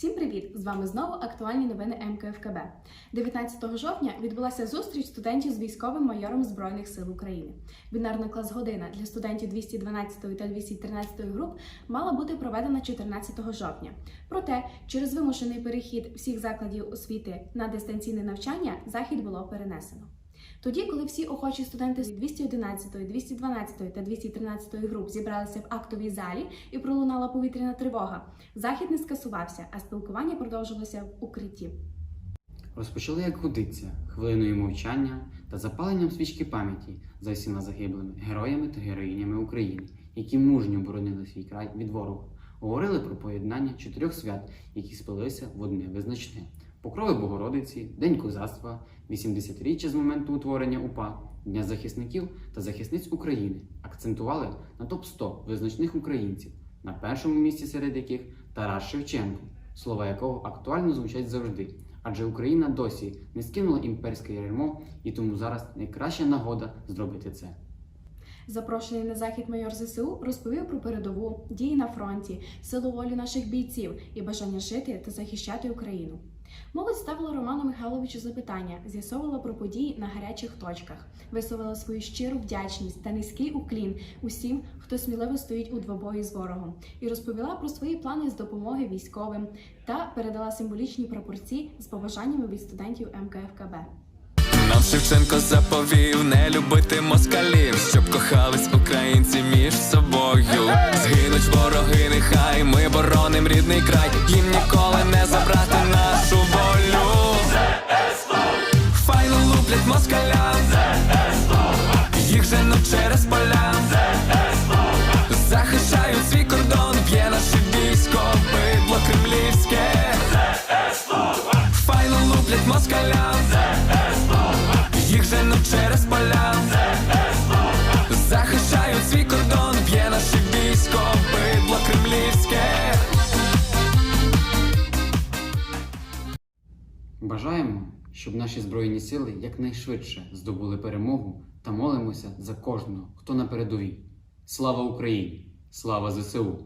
Всім привіт! З вами знову актуальні новини МКФКБ. 19 жовтня відбулася зустріч студентів з військовим майором Збройних сил України. Бінарна клас-година для студентів 212 та 213 груп мала бути проведена 14 жовтня. Проте, через вимушений перехід всіх закладів освіти на дистанційне навчання захід було перенесено. Тоді, коли всі охочі студенти з 211, 212 та 213 груп зібралися в актовій залі і пролунала повітряна тривога, захід не скасувався, а спілкування продовжилося в укритті. Розпочали як годиться хвилиною мовчання та запаленням свічки пам'яті за всіма загиблими героями та героїнями України, які мужньо боронили свій край від ворога. Говорили про поєднання чотирьох свят, які сплелися в одне визначне: Покрови Богородиці, День козацтва, 80-річчя з моменту утворення УПА, Дня захисників та захисниць України. Акцентували на топ 100 визначних українців, на першому місці серед яких Тарас Шевченко, слова якого актуально звучать завжди. Адже Україна досі не скинула імперське ярмо, і тому зараз найкраща нагода зробити це. Запрошений на захід майор ЗСУ розповів про передову, дії на фронті, силу волі наших бійців і бажання жити та захищати Україну. Молодь ставила Роману Михайловичу запитання, з'ясовувала про події на гарячих точках, висловила свою щиру вдячність та низький уклін усім, хто сміливо стоїть у двобої з ворогом, і розповіла про свої плани з допомоги військовим та передала символічні прапорці з побажаннями від студентів МКФКБ. Нам Шевченко заповів не любити москалів, щоб кохались українці між собою. Згинуть вороги, нехай ми бороним рідний край, їм ніколи Захищають свій кордон, б'є наше військо, бидло кремлівське. Файно луплять москалям. Їх женуть через поля Захищають свій кордон, б'є наше військо, бидло кремлівське. Бажаємо, щоб наші збройні сили якнайшвидше здобули перемогу та молимося за кожного, хто на передовій. Слава Україні! Слава ЗСУ!